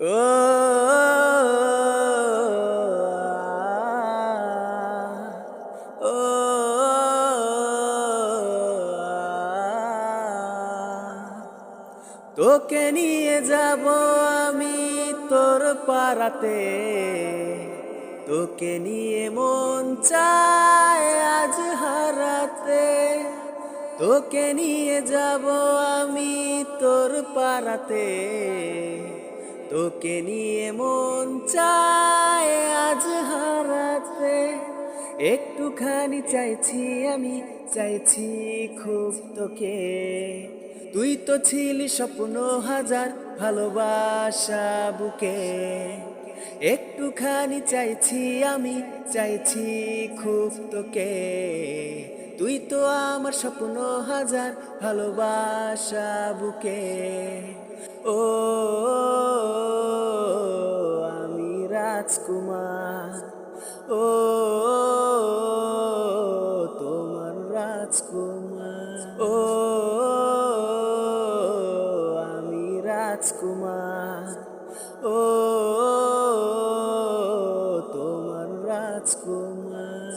ও তোকে নিয়ে যাব আমি তোর পাড়াতে তোকে নিয়ে মন চায় আজ হারাতে তোকে নিয়ে যাব আমি তোর পাড়াতে তোকে নিয়ে মন চায় আজ হারাতে। একটুখানি চাইছি আমি, চাইছি খুব তোকে। তুই তো ছিলি স্বপ্ন হাজার, ভালোবাসা বুকে। একটুখানি চাইছি আমি, চাইছি খুব তোকে। তুই তো আমার স্বপ্ন হাজার, ভালোবাসা বুকে। ও রাজকুমার ও তোমার রাজকুমার ও আমি রাজকুমার ও তোমার রাজকুমার